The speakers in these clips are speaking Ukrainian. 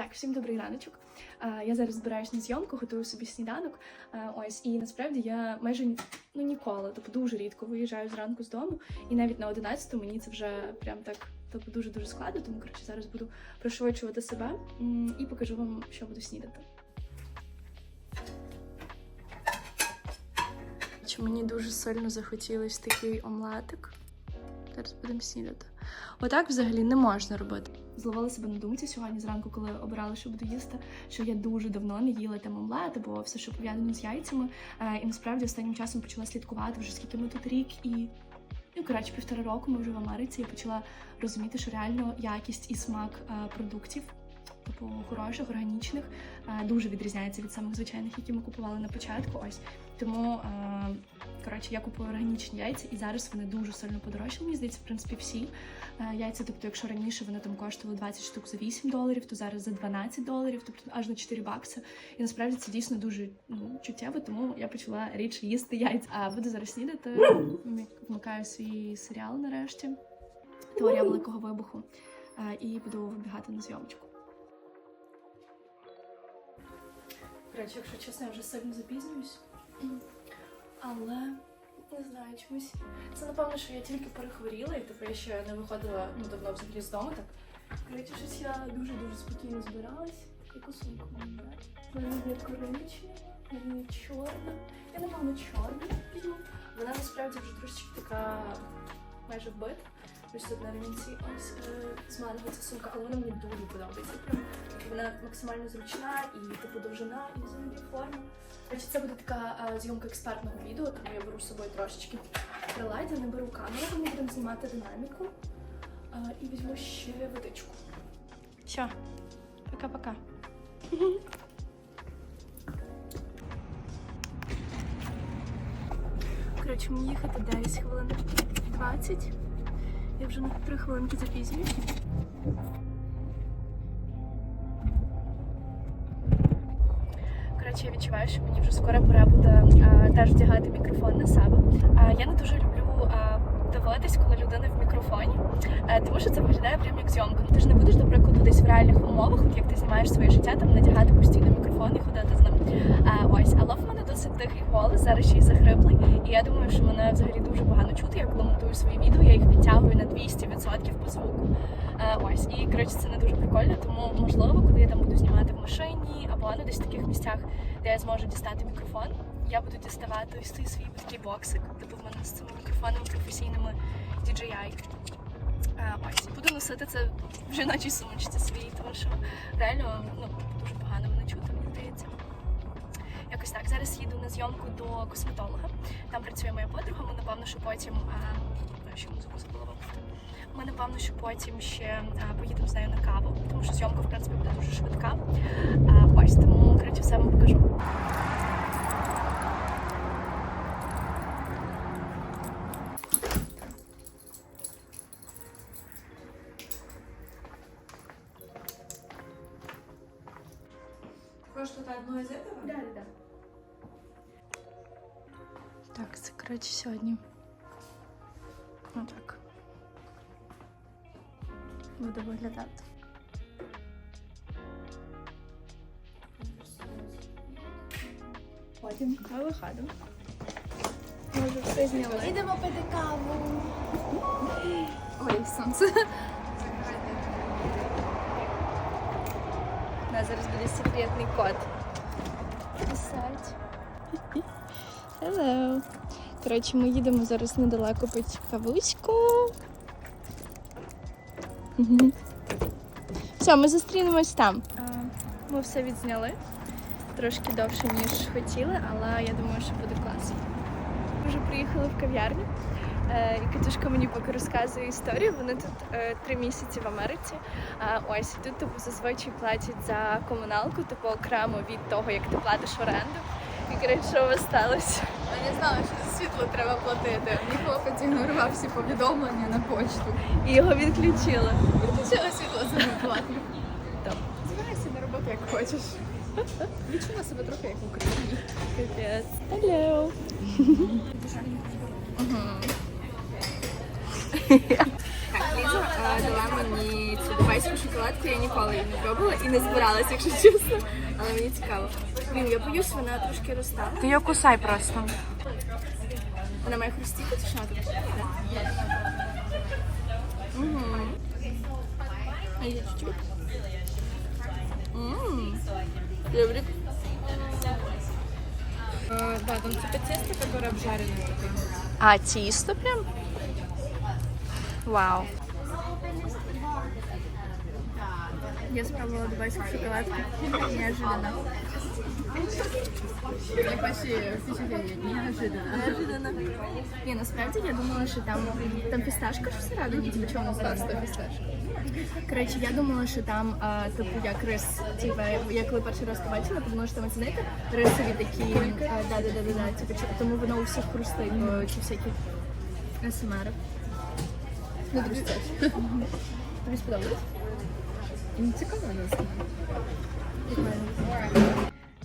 Так, всім добрий раночок. Я зараз збираюсь на зйомку, готую собі сніданок. Ось і насправді я майже ну ніколи, тобто дуже рідко виїжджаю зранку з дому, і навіть на 11 мені це вже прям так. Тобто дуже дуже складно, тому коротше зараз буду пришвидшувати себе і покажу вам, що буду снідати. Мені дуже сильно захотілось такий омлетик. Зараз будемо снідати. Отак взагалі не можна робити. Зловила себе на думці сьогодні зранку, коли обирала, що буду їсти, що я дуже давно не їла там омлет або все, що пов'язано з яйцями. Е, і насправді останнім часом почала слідкувати вже скільки ми тут рік і. Ну, коротше, півтора року ми вже в Америці і почала розуміти, що реально якість і смак е, продуктів, типу хороших, органічних, е, дуже відрізняється від самих звичайних, які ми купували на початку. Ось тому е, коротше, я купую органічні яйця, і зараз вони дуже сильно подорожчали. Мені здається, в принципі, всі е, яйця. Тобто, якщо раніше вони там коштували 20 штук за 8 доларів, то зараз за 12 доларів, тобто аж на 4 бакси. І насправді це дійсно дуже ну, чуттєво, тому я почала рідше їсти яйця. А буду зараз снідати. Вмикаю свій серіал нарешті. Теорія великого вибуху. І буду вибігати на зйомочку. Коротше, якщо чесно, я вже сильно запізнююсь. Але не знаю, чомусь. Це напевно, що я тільки перехворіла, і типу я ще не виходила ну, давно взагалі з дому. Так. Коротше, щось я дуже-дуже спокійно збиралась. Яку сумку мені брати? Є коричнева, в чорна. Я напевно чорну візьму. Вона насправді вже трошечки така майже вбита. Ось тут на ремінці ось з манго ця сумка, але вона мені дуже подобається. Прям вона максимально зручна і типу довжина, і взагалі форма. Це буде така е, зйомка експертного відео, тому я беру з собою трошечки прилайдя, не беру камеру, ми будемо знімати динаміку. Е, і візьму ще водичку. Все, пока-пока. Коротше, мені їхати десь хвилин 20. Я вже на 3 хвилинки запізнююсь. Коротше, я відчуваю, що мені вже скоро пора буде а, теж вдягати мікрофон на себе. А, я не дуже люблю а, дивитись, коли людина в мікрофоні, а, тому що це виглядає прям як зйомка. Ну ти ж не будеш, до прикладу, десь в реальних умовах, от як ти знімаєш своє життя, там надягати постійно мікрофон і ходити з ним. А, ось, але в мене досить тихий голос, зараз ще й захриплий. І я думаю, що мене взагалі дуже погано чути. Я коли монтую свої відео, я їх підтягую на 200% по звуку. Е, ось і коротше, це не дуже прикольно, тому можливо, коли я там буду знімати в машині або ну, десь в таких місцях, де я зможу дістати мікрофон, я буду діставати ось цей свій такий боксик, типу в мене з цими мікрофонами професійними DJI. Е, ось буду носити це в жіночій сумочці своїй, тому що реально ну дуже погано мене чути, мені здається. Якось так. Зараз їду на зйомку до косметолога. Там працює моя подруга. Ми напевно, що потім а, що музику забула вимкнути. Ми напевно, що потім ще а, поїдемо з нею на каву, тому що зйомка в принципі буде дуже швидка. А, ось тому коротше все вам покажу. Что-то одно из этого? Да, да, да. Так, це коротше сьогодні. Отак. Буде виглядати. Потім ми виходимо. Ми вже все зняли. Ідемо пити каву. Ой, сонце. У нас зараз буде секретний код. Писать. Hello. Коротше, ми їдемо зараз недалеко пити. Мгм. Все, ми зустрінемось там. Ми все відзняли. Трошки довше, ніж хотіли, але я думаю, що буде класно. Ми вже приїхали в кав'ярню. Е, І Катюшка мені поки розказує історію. Вони тут е, три місяці в Америці. А ось і тут типу зазвичай платять за комуналку, типу окремо від того, як ти платиш оренду. Коротше, що у вас сталося? Я не знала, що за світло треба платити. Мій хлопець ігнорував всі повідомлення на почту. І його відключили. Включила світло за неплатно. Збирайся на роботу як хочеш. Відчула себе трохи як в Україні. Капець. Hello. Так, Ліза дала мені Дубайську шоколадку я ніколи її не пробувала і не збиралась, якщо чесно. Але мені цікаво. Блін, я боюсь, вона трошки розтала. Ти її кусай просто. Вона має хрустіти чи що тут? Угу. А я чуть-чуть. Ммм. Добре. Да, там типа тесто, которое обжаренное. А тісто прям? Вау. Я спробувала дубайську шоколадку. Неожиданно. Як ваші впечатлення? Неожиданно. Неожиданно. Ні, насправді я думала, що там, там фісташка ж всередині, типу чого Так, називається? сто. Коротше, я думала, що там а, типу як рис, типу, я коли перший раз побачила, подумала, що там оцінити рисові такі, да, да, да, да, да, типу, тому воно у всіх хрустить, чи всякі СМР. Ну, тобі теж. Тобі сподобалось? Мені цікаво нас.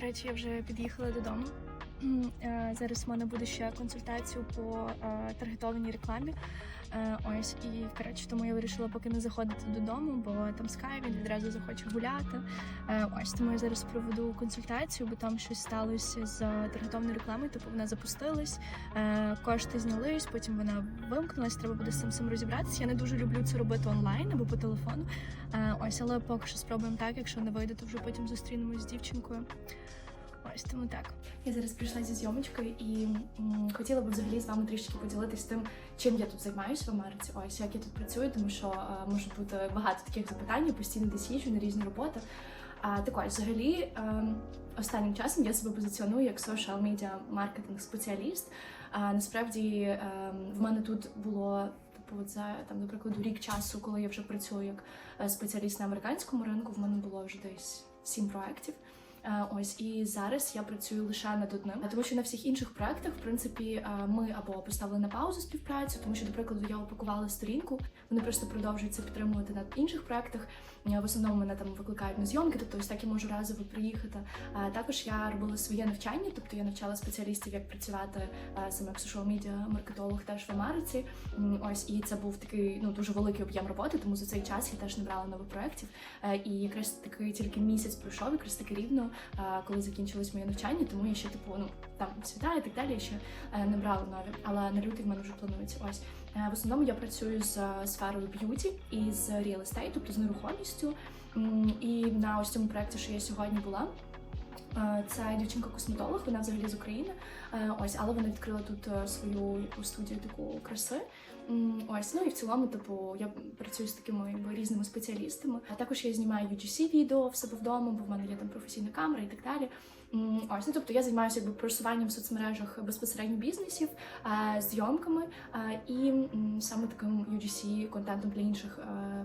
Коротше, я вже під'їхала додому. Е, Зараз в мене буде ще консультацію по е, таргетованій рекламі. Е, Ось і коротше, тому я вирішила поки не заходити додому, бо там Скай він відразу захоче гуляти. Е, Ось тому я зараз проведу консультацію, бо там щось сталося з таргетованою рекламою. Типу вона запустилась, е, кошти знялись, потім вона вимкнулась. Треба буде з цим всім розібратися. Я не дуже люблю це робити онлайн або по телефону. Ось, але поки що спробуємо так. Якщо не вийде, то вже потім зустрінемось з дівчинкою. Ось тому так. Я зараз прийшла зі зйомочкою і м, хотіла б взагалі з вами трішки поділитись тим, чим я тут займаюся в Америці. Ось як я тут працюю, тому що е, може бути багато таких запитань, постійно десь їжджу на різні роботи. А так ось, взагалі, е, останнім часом я себе позиціоную як social media маркетинг спеціаліст. А насправді е, в мене тут було. Типу, от за там, до прикладу, рік часу, коли я вже працюю як е, спеціаліст на американському ринку, в мене було вже десь сім проєктів. Е, Ось і зараз я працюю лише над одним, тому що на всіх інших проектах, в принципі, е, ми або поставили на паузу співпрацю, тому що, до прикладу, я опакувала сторінку. Вони просто продовжують це підтримувати на інших проектах. Е, В основному мене там викликають на зйомки, тобто ось так я можу разово приїхати. Також я робила своє навчання, тобто я навчала спеціалістів, як працювати саме як social media маркетолог теж в Америці. Ось і це був такий ну дуже великий об'єм роботи, тому за цей час я теж не брала нових проєктів. Е, І якраз таки тільки місяць пройшов, якраз таки рівно, коли закінчилось моє навчання, тому я ще типу ну там свята і так далі. Ще е, не брала нові, але на лютий в мене вже планується. Ось Е, в основному я працюю з е, сферою б'юті і з real estate, тобто з нерухомістю. І на ось цьому проєкті, що я сьогодні була. Це дівчинка-косметолог, вона взагалі з України. Е, Ось, але вона відкрила тут е, свою студію таку краси. Ось, ну і в цілому, типу, я працюю з такими якби різними спеціалістами. А також я знімаю UGC відео в себе вдома, бо в мене є там професійна камера і так далі. Ось, ну тобто я займаюся якби просуванням в соцмережах безпосередньо бізнесів, е, зйомками і саме таким UGC контентом для інших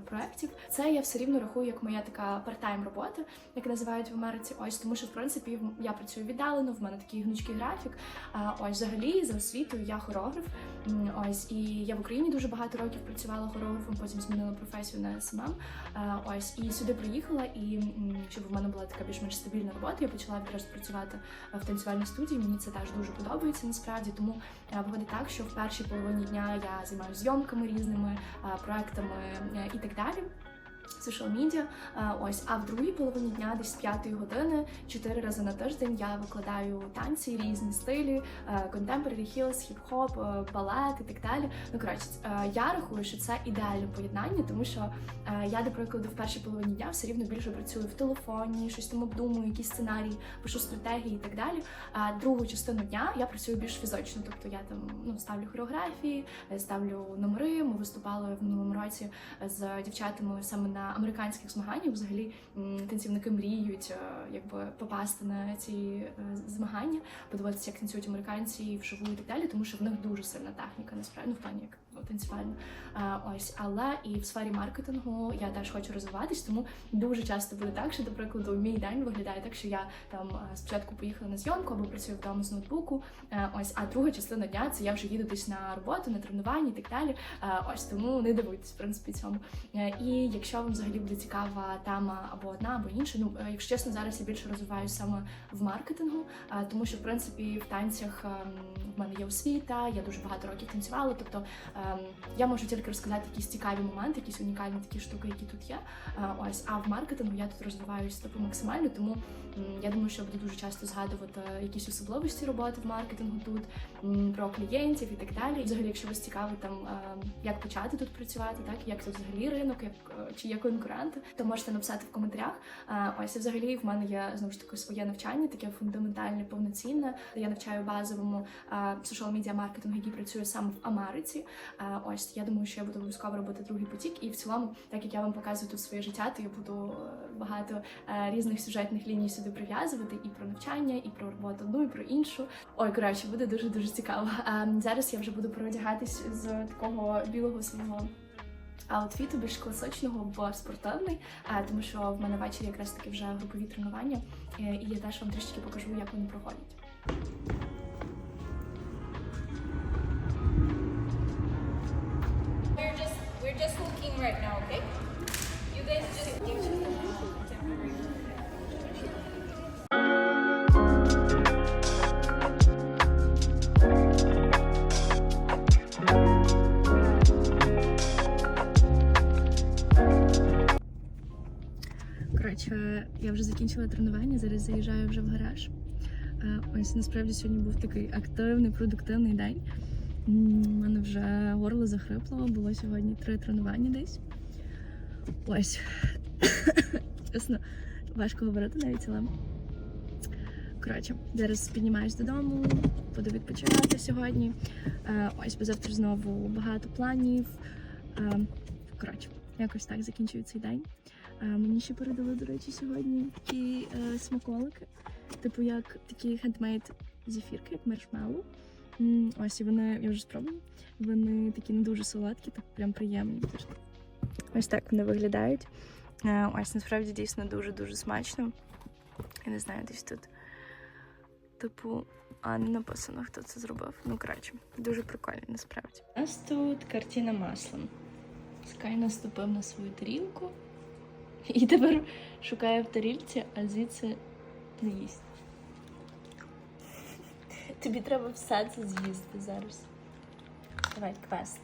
проєктів. Це я все рівно рахую як моя така парт-тайм робота, як називають в Америці. Ось тому, що в принципі в- я працюю віддалено, в мене такий гнучкий графік. А, Ось взагалі за освітою я хореограф. М, Ось і я в Україні дуже багато років працювала хореографом, потім змінила професію на СММ. Ось і сюди приїхала, і щоб в мене була така більш-менш стабільна робота, я почала відразу працювати е, в танцювальній студії. Мені це теж дуже подобається насправді. Тому е, виходить так, що в першій половині дня я займаюся зйомками різними е, проектами і так далі. Е, ось, а в другій половині дня, десь з п'ятої години, чотири рази на тиждень я викладаю танці, різні стилі, contemporary heels, хіп-хоп, балет і так далі. Ну коротше, е, я рахую, що це ідеальне поєднання, тому що е, я, до прикладу, в першій половині дня все рівно більше працюю в телефоні, щось там обдумую, якісь сценарії, пишу стратегії і так далі. А другу частину дня я працюю більш фізично, тобто я там ну ставлю хореографії, е, ставлю номери. Ми виступали в минулому році з дівчатами саме на американських змаганнях. Взагалі танцівники мріють е, якби попасти на ці е, змагання, подивитися, як танцюють американці вживу і так далі, тому що в них дуже сильна техніка, насправді ну, в плані як танцювальна. Ось, але і в сфері маркетингу я теж хочу розвиватись, тому дуже часто буде так, що, до прикладу, мій день виглядає так, що я там е, спочатку поїхала на зйомку або працюю вдома з ноутбуку. е, Ось, а друга частина дня це я вже їду десь на роботу, на тренування і так далі. Е, Ось тому не дивуйтесь, в принципі, цьому. І якщо вам взагалі буде цікава тема або одна, або інша, ну якщо чесно, зараз я більше розвиваюся саме в маркетингу, тому що в принципі в танцях ем, в мене є освіта, я дуже багато років танцювала, тобто я можу тільки розказати якісь цікаві моменти, якісь унікальні такі штуки, які тут є. Е, ось, а в маркетингу я тут розвиваюся типу максимально, тому я думаю, що я буду дуже часто згадувати якісь особливості роботи в маркетингу тут, про клієнтів і так далі. Взагалі, якщо вас цікавить там, е, як почати тут працювати, так як тут взагалі ринок, як е, чи є конкуренти, то можете написати в коментарях. Ось і взагалі в мене є знову ж таки своє навчання, таке фундаментальне, повноцінне, я навчаю базовому social медіа маркетингу, який працює саме в Америці. Ось я думаю, що я буду обов'язково робити другий потік. І в цілому, так як я вам показую тут своє життя, то я буду е, багато е, різних сюжетних ліній сюди прив'язувати і про навчання, і про роботу одну, і про іншу. Ой, коротше, буде дуже дуже цікаво. Зараз я вже буду переодягатись з такого білого свого. Аутфіту більш класичного в спортивний, тому що в мене ввечері якраз таки вже групові тренування, і я теж вам трішки покажу, як вони проходять. Just looking right now, okay? You guys just Коротше, я вже закінчила тренування, зараз заїжджаю вже в гараж. Е, Ось насправді сьогодні був такий активний, продуктивний день. У мене вже горло захрипло, було сьогодні три тренування десь. Ось. Чесно, важко говорити навіть, але. Коротше, зараз піднімаюсь додому, буду відпочивати сьогодні. Е, Ось, бо завтра знову багато планів. Е, Коротше, якось так закінчую цей день. Мені ще передали, до речі, сьогодні такі е, смаколики, типу як такі хендмейд зефірки, як маршмеллоу. Ось і вони, я вже спробувала. Вони такі не дуже солодкі, так прям приємні. Ось так вони виглядають. Е, Ось насправді дійсно дуже-дуже смачно. Я не знаю, десь тут. Типу, а не написано, хто це зробив. Ну, коротше, дуже прикольно, насправді. У нас тут картина маслом. Скай наступив на свою тарілку. І тепер шукає в тарілці, а звідси не їсть. Тобі треба все це з'їсти зараз. Давай, квест.